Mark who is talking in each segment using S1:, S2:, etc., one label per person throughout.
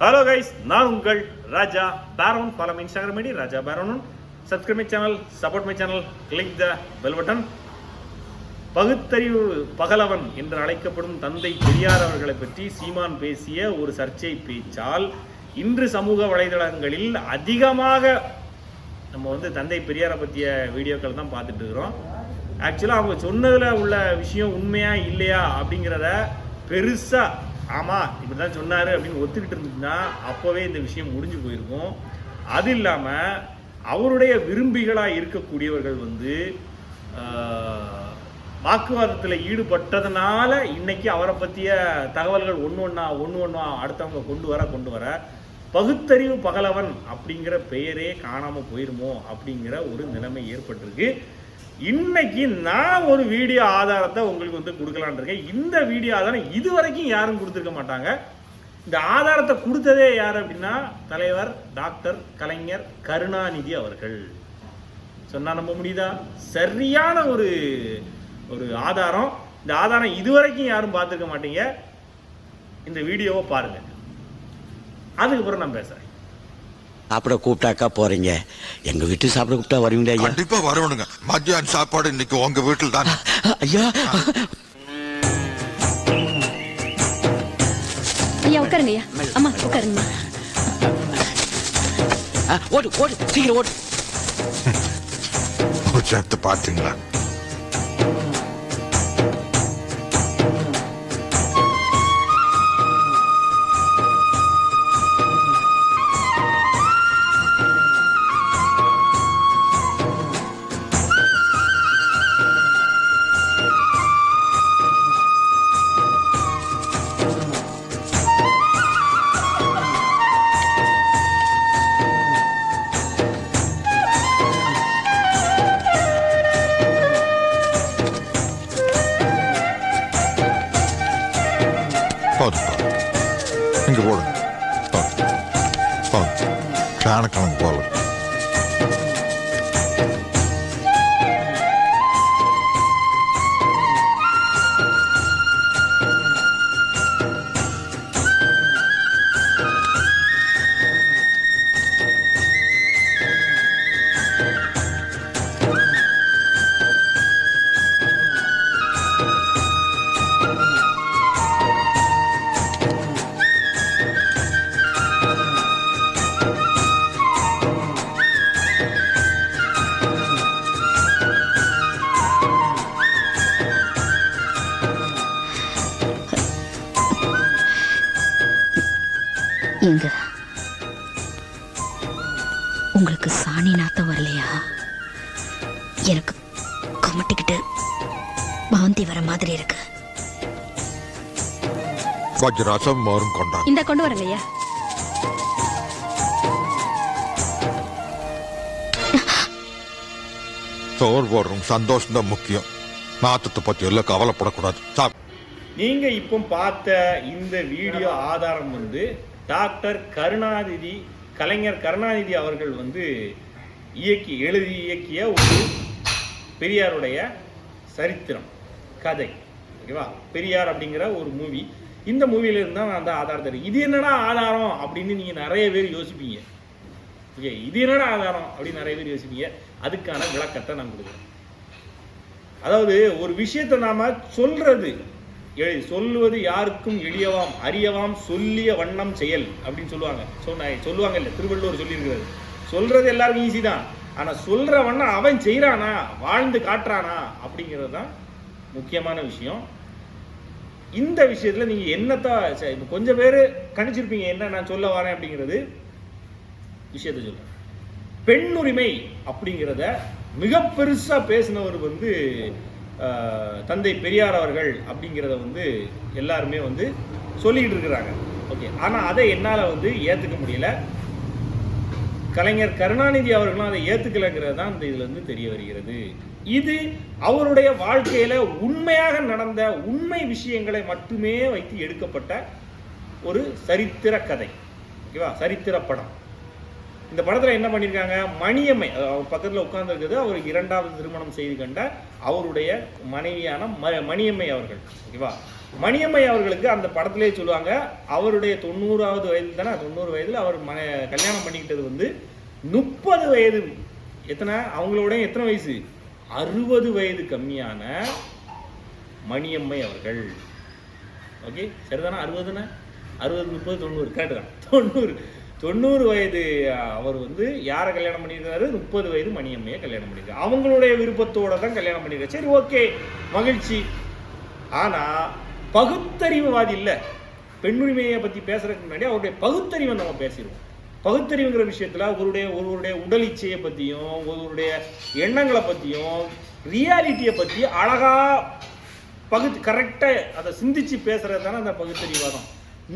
S1: Hello guys நான் உங்கள் Raja Peron. Follow my Instagram ID Raja Peron subscribe my channel support my channel click the bell button பகுத்தறிவு பகலவன் என்று அழைக்கப்படும் தந்தை பெரியார் அவர்களை பற்றி சீமான் பேசிய ஒரு சர்ச்சை பேச்சால் இன்று சமூக வலைதளங்களில் அதிகமாக நம்ம வந்து தந்தை பெரியாரை பற்றிய வீடியோக்கள் தான் பார்த்துட்டு இருக்கிறோம். ஆக்சுவலாக அவங்க சொன்னதில் உள்ள விஷயம் உண்மையா இல்லையா அப்படிங்கிறத பெருசாக ஆமாம் இப்படி தான் சொன்னார் அப்படின்னு ஒத்துக்கிட்டு இருந்துச்சுன்னா அப்போவே இந்த விஷயம் முடிஞ்சு போயிருக்கும். அது இல்லாமல் அவருடைய விரும்பிகளாக இருக்கக்கூடியவர்கள் வந்து வாக்குவாதத்தில் ஈடுபட்டதுனால இன்னைக்கு அவரை பற்றிய தகவல்கள் ஒன்று ஒன்றா ஒன்று ஒன்றா அடுத்தவங்க கொண்டு வர கொண்டு வர பகுத்தறிவு பகலவன் அப்படிங்கிற பெயரே காணாமல் போயிருமோ அப்படிங்கிற ஒரு நிலைமை ஏற்பட்டிருக்கு. இன்னைக்கு நான் ஒரு வீடியோ ஆதாரத்தை உங்களுக்கு வந்து கொடுக்கலான் இருக்கேன். இந்த வீடியோ ஆதாரம் இது வரைக்கும் யாரும் கொடுத்துருக்க மாட்டாங்க. இந்த ஆதாரத்தை கொடுத்ததே யார் அப்படின்னா தலைவர் டாக்டர் கலைஞர் கருணாநிதி அவர்கள். சொன்னா நம்ப முடியுதா? சரியான ஒரு ஒரு ஆதாரம். இந்த ஆதாரம் இதுவரைக்கும் யாரும் பார்த்துருக்க மாட்டீங்க. இந்த வீடியோவை பாருங்க. அதுக்கப்புறம் நான் பேசுறேன்.
S2: சாப்பிட கூப்பிட்டாக்கா போறீங்க. எங்க வீட்டு சாப்பிட கூப்பிட்டா வருவீங்களா ஐயா?
S3: கண்டிப்பா வரணுங்க மத்தியான சாப்பாடு இன்னைக்கு உங்க வீட்டில் தான்
S2: ஐயா.
S4: ஐயா உட்காருங்க ஐயா. அம்மா உட்காருங்கம்மா.
S2: ஆ, ஓடு ஓடு சீக்கிரம் ஓடு.
S3: சேர்த்து
S4: எங்க உங்களுக்கு சாணி நாத்தம் வரலையா? எனக்கு கமட்டிக்கிட்டு வாந்தி வர மாதிரி இருக்கு.
S3: கொஞ்சம் ரசம் மோரும் கொண்டாங்க
S4: இந்த கொண்டு வரங்க ஐயா
S3: சோறு போடுறோம். சந்தோஷம் தான் முக்கியம். நாத்தத்தை பத்தி எல்லாம் கவலைப்படக்கூடாது. சாப்
S1: நீங்க இப்போ பார்த்த இந்த வீடியோ ஆதாரம் வந்து டாக்டர் கருணாநிதி கலைஞர் கருணாநிதி அவர்கள் வந்து இயக்கி எழுதி இயக்கிய ஒரு பெரியாருடைய சரித்திரம் கதை ஓகேவா? பெரியார் அப்படிங்கிற ஒரு மூவி. இந்த மூவியிலிருந்து தான் நான் அந்த ஆதாரம் எடுக்கிறேன். இது என்னடா ஆதாரம் அப்படின்னு நீங்கள் நிறைய பேர் யோசிப்பீங்க. ஓகே இது என்னடா ஆதாரம் அப்படின்னு நிறைய பேர் யோசிப்பீங்க. அதுக்கான விளக்கத்தை நான் கொடுக்குறேன். அதாவது ஒரு விஷயத்தை நாம் சொல்கிறது சொல்லுவது யாருக்கும் எளியவாம் அறியவாம் சொல்லிய வண்ணம் செயல் அப்படின்னு சொல்லுவாங்க. சொன்ன சொல்லுவாங்க இல்லை திருவள்ளுவர் சொல்லியிருக்கிறது. சொல்றது எல்லாருக்கும் ஈஸி தான். ஆனால் சொல்ற வண்ணம் அவன் செய்கிறானா வாழ்ந்து காட்டுறானா அப்படிங்கிறது தான் முக்கியமான விஷயம். இந்த விஷயத்தில் நீங்கள் என்னத்தான் சரி, கொஞ்சம் பேர் கணிச்சிருப்பீங்க என்ன நான் சொல்ல வரேன் அப்படிங்கிறது விஷயத்தை சொல்றேன். பெண்ணுரிமை அப்படிங்கிறத மிக பெருசாக பேசினவர் வந்து தந்தை பெரியார் அவர்கள் அப்படிங்கிறத வந்து எல்லாருமே வந்து சொல்லிக்கிட்டு இருக்கிறாங்க. ஓகே. ஆனால் அதை என்னால் வந்து ஏற்றுக்க முடியல. கலைஞர் கருணாநிதி அவர்களும் அதை ஏற்றுக்கலைங்கிறது தான் இந்த இதுலேருந்து தெரிய வருகிறது. இது அவருடைய வாழ்க்கையில் உண்மையாக நடந்த உண்மை விஷயங்களை மட்டுமே வைத்து எடுக்கப்பட்ட ஒரு சரித்திர கதை. ஓகேவா? சரித்திர படம். இந்த படத்தில் என்ன பண்ணியிருக்காங்க மணியம்மை பக்கத்தில் அவர் உட்கார்ந்துருக்குது அவர் இரண்டாவது திருமணம் செய்து கண்ட அவருடைய மனைவியான ம- மணியம்மை அவர்கள். ஓகேவா? மணியம்மை அவர்களுக்கு அந்த படத்திலே சொல்லுவாங்க அவருடைய தொண்ணூறாவது வயதில் தானே தொண்ணூறு வயதில் அவர் மன கல்யாணம் பண்ணிக்கிட்டது வந்து முப்பது வயது எத்தனை அவங்களோட எத்தனை வயசு? அறுபது வயது கம்மியான மணியம்மை அவர்கள். ஓகே? சரிதானே? அறுபதுனா அறுபது முப்பது தொண்ணூறு கரெக்டு தான். தொண்ணூறு. தொண்ணூறு வயது அவர் வந்து யாரை கல்யாணம் பண்ணியிருக்காரு? முப்பது வயது மணியம்மையை கல்யாணம் பண்ணியிருக்காரு. அவங்களுடைய விருப்பத்தோடு தான் கல்யாணம் பண்ணியிருக்காரு. சரி ஓகே. மகிழ்ச்சி. ஆனால் பகுத்தறிவுவாதி இல்லை. பெண்ணுரிமையை பற்றி பேசுறதுக்கு முன்னாடி அவருடைய பகுத்தறிவை நம்ம பேசிடுவோம். பகுத்தறிவுங்கிற விஷயத்தில் ஒருவருடைய ஒருவருடைய உடல் இச்சையை பற்றியும் ஒருவருடைய எண்ணங்களை பற்றியும் ரியாலிட்டியை பற்றி அழகாக பகுத்து கரெக்டாக அதை சிந்திச்சு பேசுறது தானே அந்த பகுத்தறிவாதம்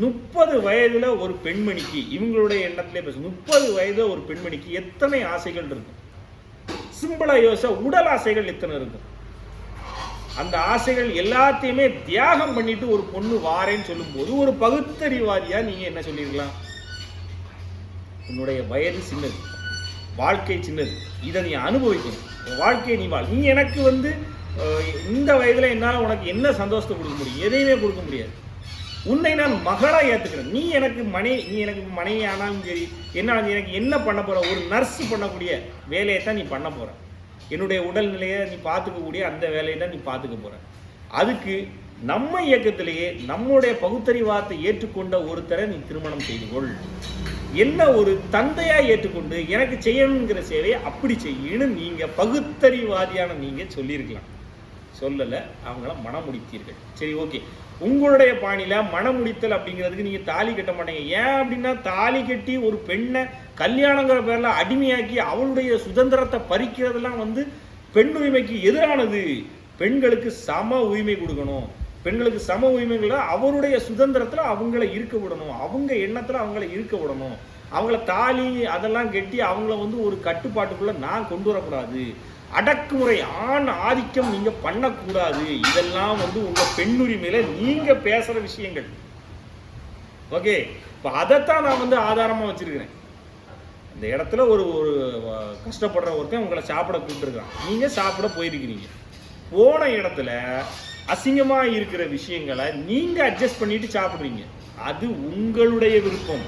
S1: முப்பது வயதுல ஒரு பெண்மணிக்கு இவங்களுடைய எண்ணத்திலே பேச முப்பது வயதுல ஒரு பெண்மணிக்கு எத்தனை ஆசைகள் இருக்கும்? சிம்பிளா யோசிச்சா உடல் ஆசைகள் எத்தனை இருக்கும்? அந்த ஆசைகள் எல்லாத்தையுமே தியாகம் பண்ணிட்டு ஒரு பொண்ணு வாரேன்னு சொல்லும்போது ஒரு பகுத்தறிவாதியா நீங்க என்ன சொல்லிருக்கலாம் உன்னுடைய வயது சின்னது வாழ்க்கை சின்னது. இதை நீ அனுபவிக்கணும். வாழ்க்கையை நீ வாழ். நீ எனக்கு வந்து இந்த வயதுல என்னால் உனக்கு என்ன சந்தோஷத்தை கொடுக்க முடியும்? எதையுமே கொடுக்க முடியாது. உன்னை நான் மகளாக ஏற்றுக்கிறேன் நீ எனக்கு மனை நீ எனக்கு மனைவி ஆனாலும் சரி என்ன எனக்கு என்ன பண்ண போகிற ஒரு நர்ஸ் பண்ணக்கூடிய வேலையை தான் நீ பண்ண போகிற என்னுடைய உடல்நிலையை நீ பார்த்துக்கக்கூடிய அந்த வேலையை தான் நீ பார்த்துக்க போகிற அதுக்கு நம்ம இயக்கத்திலேயே நம்முடைய பகுத்தறிவாதத்தை ஏற்றுக்கொண்ட ஒருத்தரை நீ திருமணம் செய்து கொள். என்ன ஒரு தந்தையாக ஏற்றுக்கொண்டு எனக்கு செய்யணுங்கிற சேவையை அப்படி செய்யணும்னு நீங்கள் பகுத்தறிவாதியான நீங்கள் சொல்லியிருக்கலாம். சொல்லலை அவங்கள மனமுடித்தீர்கள். சரி ஓகே. உங்களுடைய பாணியில் மனமுடித்தல் அப்படிங்கிறதுக்கு நீங்கள் தாலி கட்ட மாட்டீங்க. ஏன் அப்படின்னா தாலி கட்டி ஒரு பெண்ணை கல்யாணங்கிற பேரில் அடிமையாக்கி அவளுடைய சுதந்திரத்தை பறிக்கிறதெல்லாம் வந்து பெண் உரிமைக்கு எதிரானது. பெண்களுக்கு சம உரிமை கொடுக்கணும். பெண்களுக்கு சம உரிமைகளை அவருடைய சுதந்திரத்தில் அவங்கள இருக்க விடணும். அவங்க எண்ணத்தில் அவங்கள இருக்க விடணும். அவங்கள தாலி அதெல்லாம் கட்டி அவங்கள வந்து ஒரு கட்டுப்பாட்டுக்குள்ளே நான் கொண்டு வரக்கூடாது. அடக்குமுறை ஆண் ஆதிக்கம் நீங்க பண்ணக்கூடாது. இதெல்லாம் வந்து உங்க பெண்ணுரிமையில நீங்க பேசுற விஷயங்கள். ஓகே? இப்போ அதைத்தான் நான் வந்து ஆதாரமா வச்சிருக்கிறேன். இந்த இடத்துல ஒரு ஒரு கஷ்டப்படுற ஒருத்தன் உங்களை சாப்பிட கூப்பிட்டுருக்கான். நீங்க சாப்பிட போயிருக்கிறீங்க. போன இடத்துல அசிங்கமாக இருக்கிற விஷயங்களை நீங்கள் அட்ஜஸ்ட் பண்ணிட்டு சாப்பிட்றீங்க. அது உங்களுடைய விருப்பம்.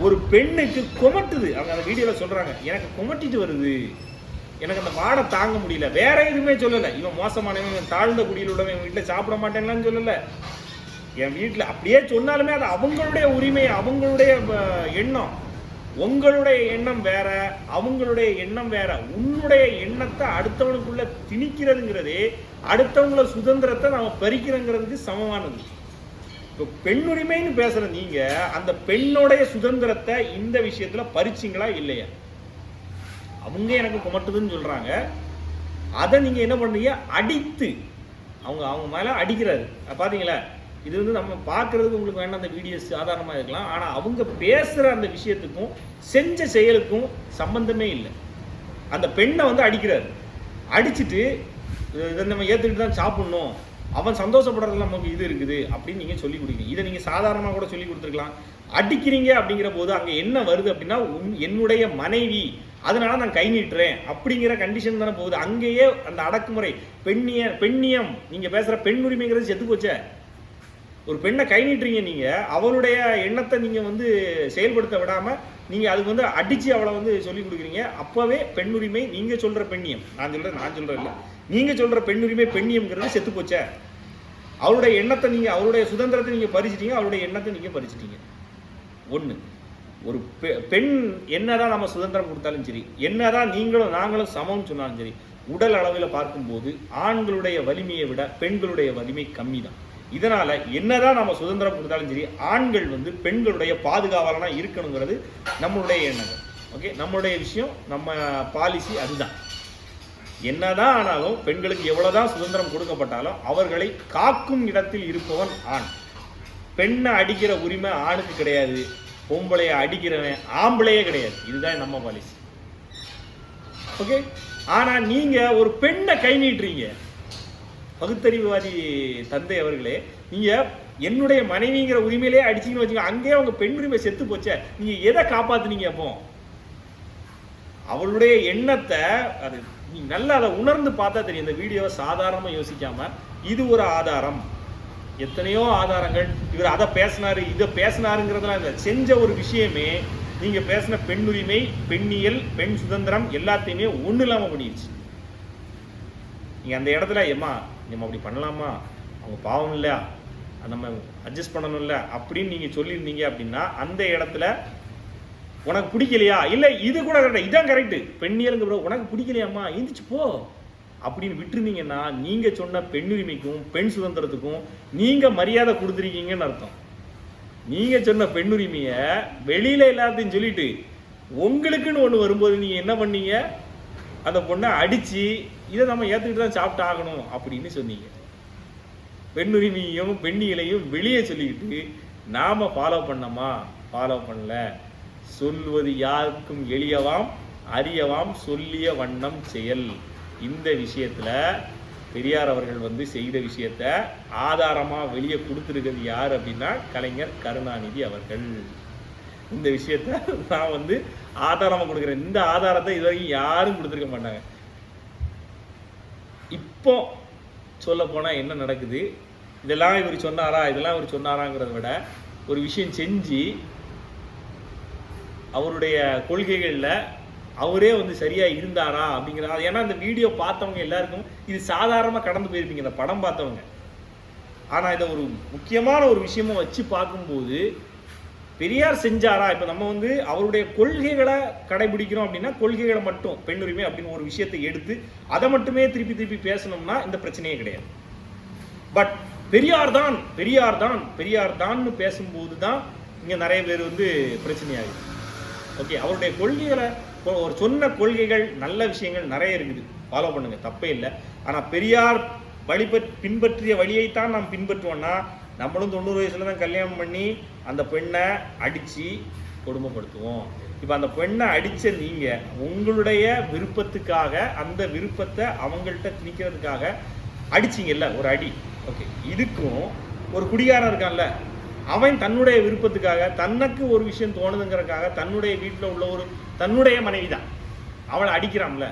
S1: ஒரு பெண்ணுக்கு குமட்டுது. அவங்க அந்த வீடியோவில் சொல்கிறாங்க எனக்கு குமட்டிட்டு வருது. எனக்கு அந்த வாடை தாங்க முடியல. வேற எதுவுமே சொல்லல. இவன் மோசமானவன் இவன் தாழ்ந்த குடியில் உள்ளவன் என் வீட்டில் சாப்பிட மாட்டேன்லாம் சொல்லல. என் வீட்டில் அப்படியே சொன்னாலுமே அது அவங்களுடைய உரிமை அவங்களுடைய எண்ணம். உங்களுடைய எண்ணம் வேற அவங்களுடைய எண்ணம் வேற. உன்னுடைய எண்ணத்தை அடுத்தவனுக்குள்ள திணிக்கிறதுங்கிறதே அடுத்தவங்கள சுதந்திரத்தை நம்ம பறிக்கிறோங்கிறதுக்கு சமமானது. இப்போ பெண்ணுரிமைன்னு பேசுற நீங்க அந்த பெண்ணுடைய சுதந்திரத்தை இந்த விஷயத்துல பறிச்சிங்களா இல்லையா? அவங்க எனக்கு குமட்டுதுன்னு சொல்கிறாங்க அதை நீங்கள் என்ன பண்ணுறீங்க அடித்து. அவங்க அவங்க மேலே அடிக்கிறாரு. பார்த்தீங்களா இது வந்து நம்ம பார்க்குறதுக்கு உங்களுக்கு வேண்டாம் அந்த வீடியோஸ் சாதாரணமாக இருக்கலாம். ஆனால் அவங்க பேசுகிற அந்த விஷயத்துக்கும் செஞ்ச செயலுக்கும் சம்பந்தமே இல்லை. அந்த பெண்ணை வந்து அடிக்கிறாரு. அடிச்சுட்டு இதை நம்ம ஏற்றுக்கிட்டு தான் சாப்பிட்ணும். அவன் சந்தோஷப்படுறதுல நமக்கு இது இருக்குது அப்படின்னு நீங்கள் சொல்லி கொடுக்குறீங்க. இதை நீங்கள் சாதாரணமாக கூட சொல்லி கொடுத்துருக்கலாம். அடிக்கிறீங்க அப்படிங்கிற போது அங்கே என்ன வருது அப்படின்னா உன் என்னுடைய மனைவி அதனால நான் கை நீட்டுறேன். அப்படிங்கிற கண்டிஷன் தானே போகுது. அங்கேயே அந்த அடக்குமுறை பெண்ணிய பெண்ணியம் நீங்க பேசுற பெண் உரிமைங்கிறது செத்து போச்சே. ஒரு பெண்ணை கை நீட்டுறீங்க நீங்க அவளுடைய எண்ணத்தை நீங்க வந்து செயல்படுத்த விடாம நீங்க அதுக்கு வந்து அடிச்சு அவளை வந்து சொல்லி கொடுக்குறீங்க. அப்பவே உரிமை நீங்க சொல்ற பெண்ணியம். நான் சொல்றேன் நான் சொல்றேன் இல்ல. நீங்க சொல்ற பெண்ணுரிமை பெண்ணியம்ங்கிறது செத்து போச்சே. அவளுடைய எண்ணத்தை நீங்க அவருடைய சுதந்திரத்தை நீங்க பறிச்சிட்டீங்க அவருடைய எண்ணத்தை நீங்க பறிச்சிட்டீங்க. ஒன்று ஒரு பெ- பெண் என்னதான் நம்ம சுதந்திரம் கொடுத்தாலும் சரி என்னதான் நீங்களும் நாங்களும் சமம்னு சொன்னாலும் சரி உடல் அளவில் பார்க்கும்போது ஆண்களுடைய வலிமையை விட பெண்களுடைய வலிமை கம்மி தான் இதனால என்னதான் நம்ம சுதந்திரம் கொடுத்தாலும் சரி ஆண்கள் வந்து பெண்களுடைய பாதுகாவலனா இருக்கணுங்கிறது நம்மளுடைய எண்ணங்கள். ஓகே? நம்மளுடைய விஷயம் நம்ம பாலிசி அதுதான். என்னதான் ஆனாலும் பெண்களுக்கு எவ்வளவுதான் சுதந்திரம் கொடுக்கப்பட்டாலும் அவர்களை காக்கும் இடத்தில் இருப்பவன் ஆண். பெண்ணை அடிக்கிற உரிமை ஆணுக்கு கிடையாது. பொம்பளைய அடிக்கிறவன் ஆம்பளையே கிடையாது. இதுதான் நம்ம பாலிசி ஓகே ஆனா நீங்க ஒரு பெண்ணை கை நீட்டுறீங்க. பகுத்தறிவுவாதி தந்தை அவர்களே நீங்க என்னுடைய மனைவிங்கிற உரிமையிலே அடிச்சீங்கன்னு வச்சுக்கோங்க அங்கேயே அவங்க பெண் உரிமை செத்து போச்சே நீங்க எதை காப்பாத்துனீங்க அப்போ? அவளுடைய எண்ணத்தை அது நீ நல்லா அதை உணர்ந்து பார்த்தா தெரியும். இந்த வீடியோவை சாதாரணமாக யோசிக்காம இது ஒரு ஆதாரம். எத்தனையோ ஆதாரங்கள் இவர் அதை பேசினாரு இதை பேசினாருங்கிறதுலாம் இல்லை. செஞ்ச ஒரு விஷயமே நீங்கள் பேசின பெண்ணுரிமை பெண்ணியல் பெண் சுதந்திரம் எல்லாத்தையுமே ஒன்றும் இல்லாமல் பண்ணிடுச்சு நீங்கள் அந்த இடத்துல ஏம்மா நம்ம அப்படி பண்ணலாமா? அவங்க பாவம் இல்லையா? நம்ம அட்ஜஸ்ட் பண்ணணும்ல அப்படின்னு நீங்கள் சொல்லியிருந்தீங்க அப்படின்னா அந்த இடத்துல உனக்கு பிடிக்கலையா? இல்லை இது கூட கரெக்டாக இதான் கரெக்டு பெண்ணியலுங்க உனக்கு பிடிக்கலையாம்மா? எந்திரிச்சு போ. அப்படின்னு விட்டுருந்தீங்கன்னா நீங்க சொன்ன பெண்ணுரிமைக்கும் பெண் சுதந்திரத்துக்கும் நீங்க மரியாதை கொடுத்துருக்கீங்கன்னு அர்த்தம். நீங்க சொன்ன பெண்ணுரிமையை வெளியில எல்லாத்தையும் சொல்லிட்டு உங்களுக்குன்னு ஒண்ணு வரும்போது நீங்க என்ன பண்ணீங்க? அந்த பொண்ணை அடிச்சு இதை நம்ம ஏத்துக்கிட்டு தான் சாப்பிட்டு ஆகணும் அப்படின்னு சொன்னீங்க. பெண்ணுரிமையும் பெண்ணியலையும் வெளியே சொல்லிக்கிட்டு நாம ஃபாலோ பண்ணோமா? ஃபாலோ பண்ணல. சொல்வது யாருக்கும் எளியவாம் அறியவாம் சொல்லிய வண்ணம் செயல். இந்த விஷயத்துல பெரியார் அவர்கள் வந்து செய்த விஷயத்த ஆதாரமா வெளியே கொடுத்துருக்கிறது யார் அப்படின்னா கலைஞர் கருணாநிதி அவர்கள். இந்த விஷயத்த நான் வந்து ஆதாரமா கொடுக்குறேன். இந்த ஆதாரத்தை இது வரைக்கும் யாரும் கொடுத்துருக்க மாட்டாங்க. இப்போ சொல்ல என்ன நடக்குது? இதெல்லாம் இவர் சொன்னாரா? இதெல்லாம் இவர் சொன்னாராங்கிறத விட ஒரு விஷயம் செஞ்சு அவருடைய கொள்கைகளில் அவரே வந்து சரியா இருந்தாரா அப்படிங்கிற ஏன்னா அந்த வீடியோ பார்த்தவங்க எல்லாருக்கும் இது சாதாரணமாக கடந்து போயிருப்பீங்க இந்த படம் பார்த்தவங்க. ஆனால் இதை ஒரு முக்கியமான ஒரு விஷயமா வச்சு பார்க்கும்போது பெரியார் செஞ்சாரா? இப்போ நம்ம வந்து அவருடைய கொள்கைகளை கடைபிடிக்கிறோம் அப்படின்னா கொள்கைகளை மட்டும் பெண்ணுரிமை அப்படின்னு ஒரு விஷயத்தை எடுத்து அதை மட்டுமே திருப்பி திருப்பி பேசணும்னா இந்த பிரச்சனையே கிடையாது. பட் பெரியார் தான் பெரியார் தான் பெரியார் தான்னு பேசும்போது தான் இங்கே நிறைய பேர் வந்து பிரச்சனையாகுது ஓகே அவருடைய கொள்கைகளை ஒரு சொன்ன கொள்கைகள் நல்ல விஷயங்கள் நிறைய இருக்குது. ஃபாலோ பண்ணுங்க தப்பே இல்லை. ஆனால் பெரியார் வழிபற் பின்பற்றிய வழியைத்தான் நாம் பின்பற்றுவோம்னா நம்மளும் தொண்ணூறு வயசுல தான் கல்யாணம் பண்ணி அந்த பெண்ணை அடித்து கொடுமைப்படுத்துவோம். இப்போ அந்த பெண்ணை அடித்த நீங்கள் உங்களுடைய விருப்பத்துக்காக அந்த விருப்பத்தை அவங்கள்ட்ட திணிக்கிறதுக்காக அடிச்சிங்கல்ல ஒரு அடி. ஓகே இதுக்கும் ஒரு குடிகாரன் இருக்கான்ல அவன் தன்னுடைய விருப்பத்துக்காக தனக்கு ஒரு விஷயம் தோணுதுங்கிறக்காக தன்னுடைய வீட்டில் உள்ள ஒரு தன்னுடைய மனைவி தான் அவளை அடிக்கிறான்ல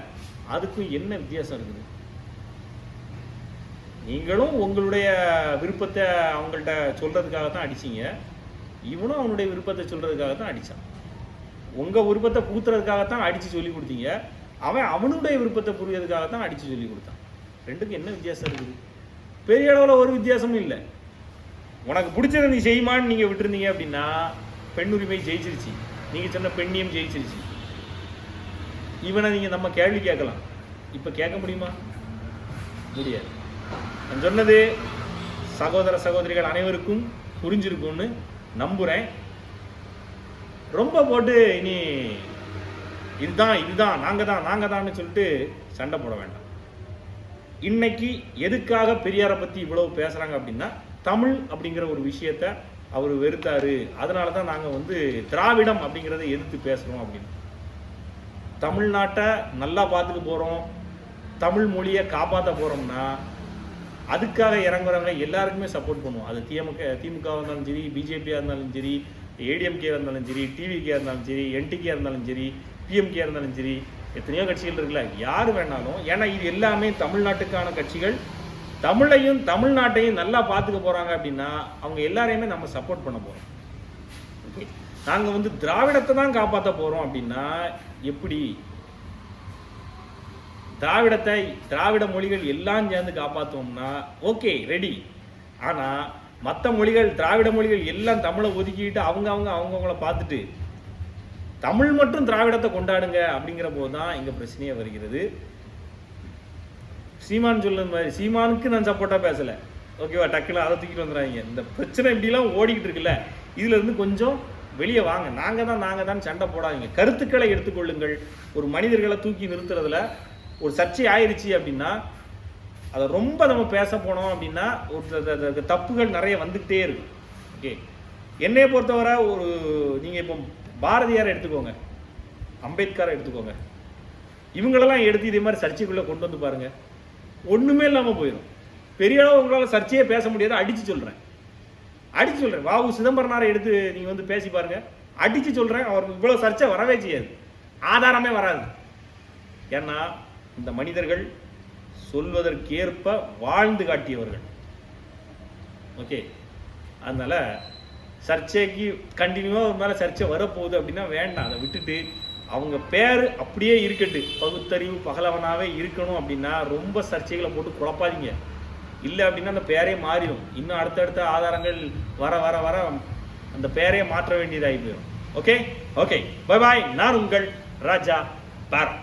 S1: அதுக்கும் என்ன வித்தியாசம் இருக்குது? நீங்களும் உங்களுடைய விருப்பத்தை அவங்கள்ட்ட சொல்றதுக்காக தான் அடிச்சீங்க. இவனும் அவனுடைய விருப்பத்தை சொல்றதுக்காக தான் அடித்தான் உங்கள் விருப்பத்தை பூத்துறதுக்காக தான் அடித்து சொல்லி கொடுத்தீங்க. அவன் அவனுடைய விருப்பத்தை புரியறதுக்காக தான் அடித்து சொல்லி கொடுத்தான். ரெண்டுக்கும் என்ன வித்தியாசம் இருக்குது? பெரிய அளவில் ஒரு வித்தியாசமும் இல்லை. உனக்கு பிடிச்சதை நீ செய்யுமான்னு நீங்கள் விட்டுருந்தீங்க அப்படின்னா பெண்ணுரிமை ஜெயிச்சிருச்சு. நீங்கள் சொன்ன பெண்ணியம் ஜெயிச்சிருச்சு. இவனை நீங்கள் நம்ம கேள்வி கேட்கலாம். இப்போ கேட்க முடியுமா? முடியாது. நான் சொன்னது சகோதர சகோதரிகள் அனைவருக்கும் புரிஞ்சிருக்கும்னு நம்புகிறேன் ரொம்ப போட்டு இனி இதுதான் இதுதான் நாங்கள் தான் நாங்கள் தான்னு சொல்லிட்டு சண்டை போட வேண்டாம். இன்னைக்கு எதுக்காக பெரியாரை பற்றி இவ்வளவு பேசுகிறாங்க அப்படின்னா தமிழ் அப்படிங்கிற ஒரு விஷயத்த அவர் வெறுத்தாரு. அதனால தான் நாங்கள் வந்து திராவிடம் அப்படிங்கிறத எதிர்த்து பேசுகிறோம் அப்படின்னு. தமிழ்நாட்டை நல்லா பார்த்துக்க போகிறோம் தமிழ் மொழியை காப்பாற்ற போகிறோம்னா அதுக்காக இறங்குறவங்க எல்லாருக்குமே சப்போர்ட் பண்ணுவோம். அது திமுக திமுகவாக இருந்தாலும் சரி பிஜேபியாக இருந்தாலும் சரி ஏடிஎம்கே இருந்தாலும் சரி டிவிக்கே இருந்தாலும் சரி என்டிக்கே இருந்தாலும் சரி பிஎம்கே இருந்தாலும் சரி எத்தனையோ கட்சிகள் இருக்குல்ல யார் வேணாலும் ஏன்னா இது எல்லாமே தமிழ்நாட்டுக்கான கட்சிகள் தமிழையும் தமிழ்நாட்டையும் நல்லா பார்த்துக்க போகிறாங்க அப்படின்னா அவங்க எல்லாரையுமே நம்ம சப்போர்ட் பண்ண போகிறோம் ஓகே நாங்கள் வந்து திராவிடத்தை தான் காப்பாற்ற போகிறோம் அப்படின்னா எப்படி? திராவிடத்தை திராவிட மொழிகள் எல்லாம் சேர்ந்து காப்பாற்றுவோம்னா ஓகே ரெடி ஆனால் மற்ற மொழிகள் திராவிட மொழிகள் எல்லாம் தமிழை ஒதுக்கிட்டு அவங்க அவங்க அவங்கவுங்கள பார்த்துட்டு தமிழ் மட்டும் திராவிடத்தை கொண்டாடுங்க அப்படிங்கிற போது தான் இங்கே பிரச்சனையே வருகிறது. சீமான் சொல்லுற மாதிரி சீமானுக்கு நான் சப்போர்ட்டாக பேசலை. ஓகேவா டக்குன்னு அதை தூக்கிட்டு வந்துடுறாங்க இந்த பிரச்சனை இப்படிலாம் ஓடிக்கிட்டு இருக்குல்ல இதுலேருந்து கொஞ்சம் வெளியே வாங்க. நாங்கள் தான் நாங்கள் தான் சண்டை போடாதீங்க. கருத்துக்களை எடுத்துக்கொள்ளுங்கள். ஒரு மனிதர்களை தூக்கி நிறுத்துறதுல ஒரு சர்ச்சை ஆயிடுச்சு அப்படின்னா அதை ரொம்ப நம்ம பேச போனோம் அப்படின்னா ஒரு தப்புகள் நிறைய வந்துக்கிட்டே இருக்கும். ஓகே என்னையை பொறுத்தவரை ஒரு நீங்கள் இப்போ பாரதியாரை எடுத்துக்கோங்க. அம்பேத்கரை எடுத்துக்கோங்க. இவங்களெல்லாம் எடுத்து இதே மாதிரி சர்ச்சைக்குள்ளே கொண்டு வந்து பாருங்கள் ஒன்றுமே இல்லாமல் போயிடும் பெரிய அளவு உங்களால் சர்ச்சையே பேச முடியாது அடித்து சொல்கிறேன் அடித்து சொல்கிறேன் வாவு சிதம்பரனாரை எடுத்து நீங்கள் வந்து பேசி பாருங்கள் அடித்து சொல்கிறேன் அவருக்கு இவ்வளோ சர்ச்சை வரவே செய்யாது. ஆதாரமே வராது. ஏன்னா இந்த மனிதர்கள் சொல்வதற்கேற்ப வாழ்ந்து காட்டியவர்கள். ஓகே. அதனால் சர்ச்சைக்கு கண்டினியூவாக ஒரு மேலே சர்ச்சை வரப்போகுது அப்படின்னா வேண்டாம். அதை விட்டுட்டு அவங்க பேர் அப்படியே இருக்கட்டு. பகுத்தறிவு பகலவனாகவே இருக்கணும் அப்படின்னா ரொம்ப சர்ச்சைகளை போட்டு குழப்பாதீங்க. இல்லை அப்படின்னா அந்த பேரே மாறிடும். இன்னும் அடுத்தடுத்த ஆதாரங்கள் வர வர வர அந்த பேரையே மாற்ற வேண்டியதாகி போயிடும். ஓகே ஓகே பை பாய் நான் உங்கள் ராஜா பாரம்